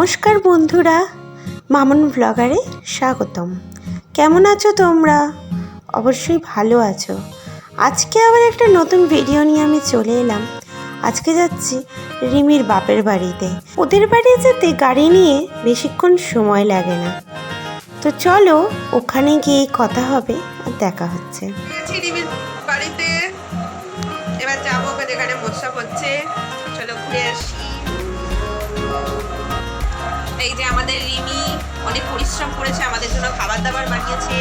নমস্কার বন্ধুরা, মামুন ব্লগারে স্বাগতম। কেমন আছো তোমরা? অবশ্যই ভালো আছো। আজকে আবার একটা নতুন ভিডিও নিয়ে আমি চলে এলাম। আজকে যাচ্ছি রিমির বাপের বাড়িতে। ওদের বাড়ি যেতে গাড়ি নিয়ে বেশিক্ষণ সময় লাগে না। তো চলো, ওখানে গিয়ে কথা হবে আর দেখা হচ্ছে। পরিশ্রম করেছে, আমাদের জন্য খাবার দাবার বানিয়েছে।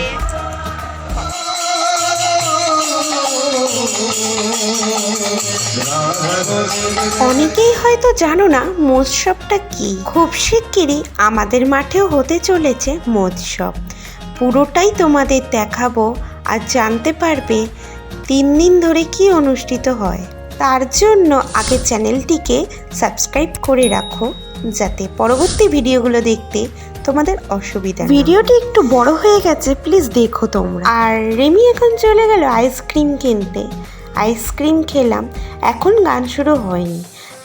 অনেকেই হয়তো জানো না মৎসবটা কি। খুব শিগগিরই আমাদের মাঠেও হতে চলেছে মৎসব পুরোটাই তোমাদের দেখাবো আর জানতে পারবে তিন দিন ধরে কি অনুষ্ঠিত হয়। তার জন্য আগে চ্যানেলটিকে সাবস্ক্রাইব করে রাখো। যাতে পরবর্তী ভিডিওগুলো দেখতে তোমাদের অসুবিধা ভিডিওটি একটু বড় হয়ে গেছে প্লিজ দেখো তোমরা। আর রেমি এখন চলে গেল আইসক্রিম কিনতে। আইসক্রিম খেলাম এখন গান শুরু হয়নি।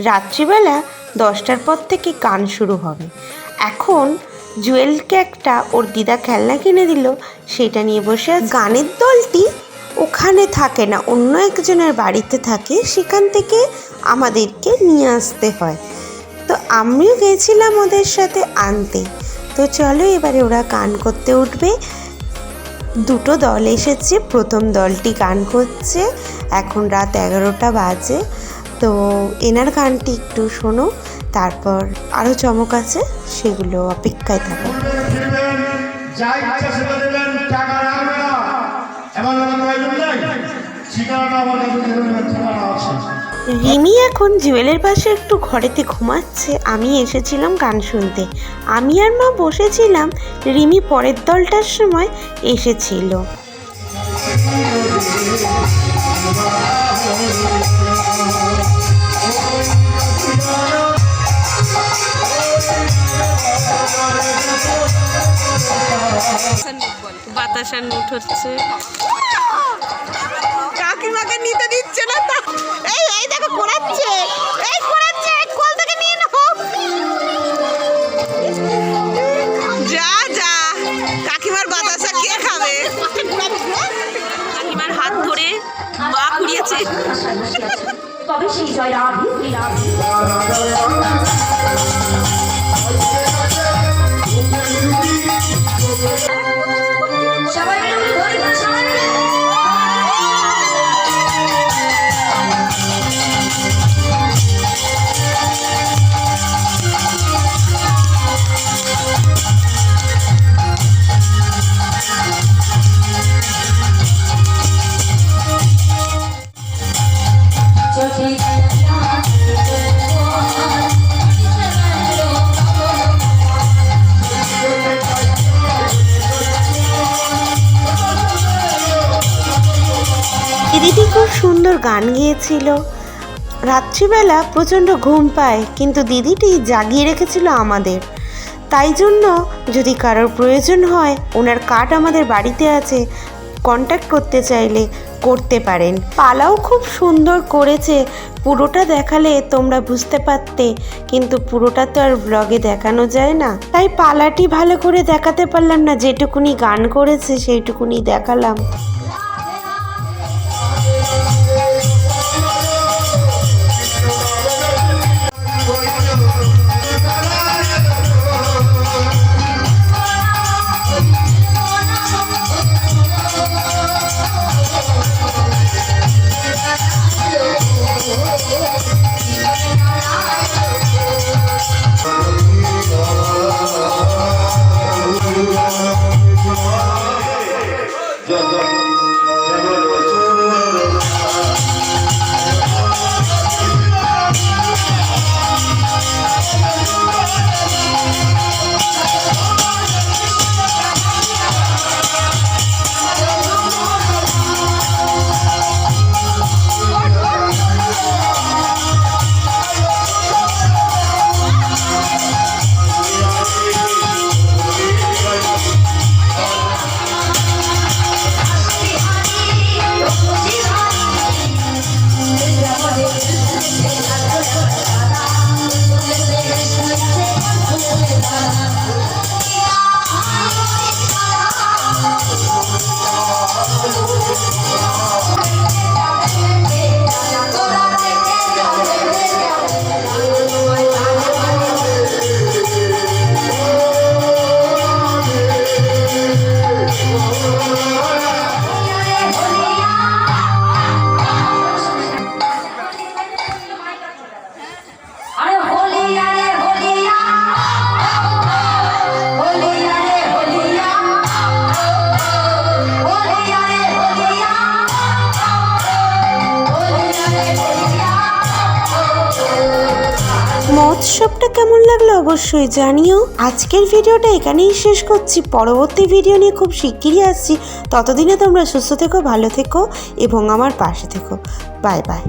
রাত্রিবেলা দশটার পর থেকে গান শুরু হবে। এখন জুয়েলকে একটা ওর দিদা খেলনা কিনে দিল সেটা নিয়ে বসে গানের দলটি ওখানে থাকে না অন্য একজনের বাড়িতে থাকে সেখান থেকে আমাদেরকে নিয়ে আসতে হয়। তো আমিও গেছিলাম ওদের সাথে আনতে। তো চলো এবারে ওরা গান করতে উঠবে। দুটো দল এসেছে, প্রথম দলটি গান করছে। এখন রাত এগারোটা বাজে। তো এনার গানটি একটু শোনো, তারপর আরও চমক আছে, সেগুলো অপেক্ষায় থাকো। আমার ঠিকানা আছে। রিমি এখন জুয়েলের পাশে একটু ঘরেতে ঘুমাচ্ছে। আমি এসেছিলাম গান শুনতে। আমি আর মা বসেছিলাম, রিমি পরের দলটার সময় এসেছিল। বাতাসার নোট হচ্ছে। কাকিমাকে নিতে দিচ্ছে না তবে সেই জয় রাধে রাধে দিদিটি খুব সুন্দর গান গেয়েছিল। রাত্রিবেলা প্রচণ্ড ঘুম পায়, কিন্তু দিদিটি জাগিয়ে রেখেছিল আমাদের। তাই জন্য যদি কারোর প্রয়োজন হয়, ওনার কাঠ আমাদের বাড়িতে আছে কন্ট্যাক্ট করতে চাইলে করতে পারেন। পালাও খুব সুন্দর করেছে, পুরোটা দেখালে তোমরা বুঝতে পারতে, কিন্তু পুরোটা তো আর ব্লগে দেখানো যায় না। তাই পালাটি ভালো করে দেখাতে পারলাম না, যেটুকুনি গান করেছে সেইটুকুনি দেখালাম। মহোৎসবটা কেমন লাগল অবশ্যই জানিও। আজকের ভিডিওটা এখানেই শেষ করছি। পরবর্তী ভিডিও নিয়ে খুব শিগগিরই আসছি। ততদিনে তোমরা সুস্থ থেকো, ভালো থেকো এবং আমার পাশে থেকো। Bye bye.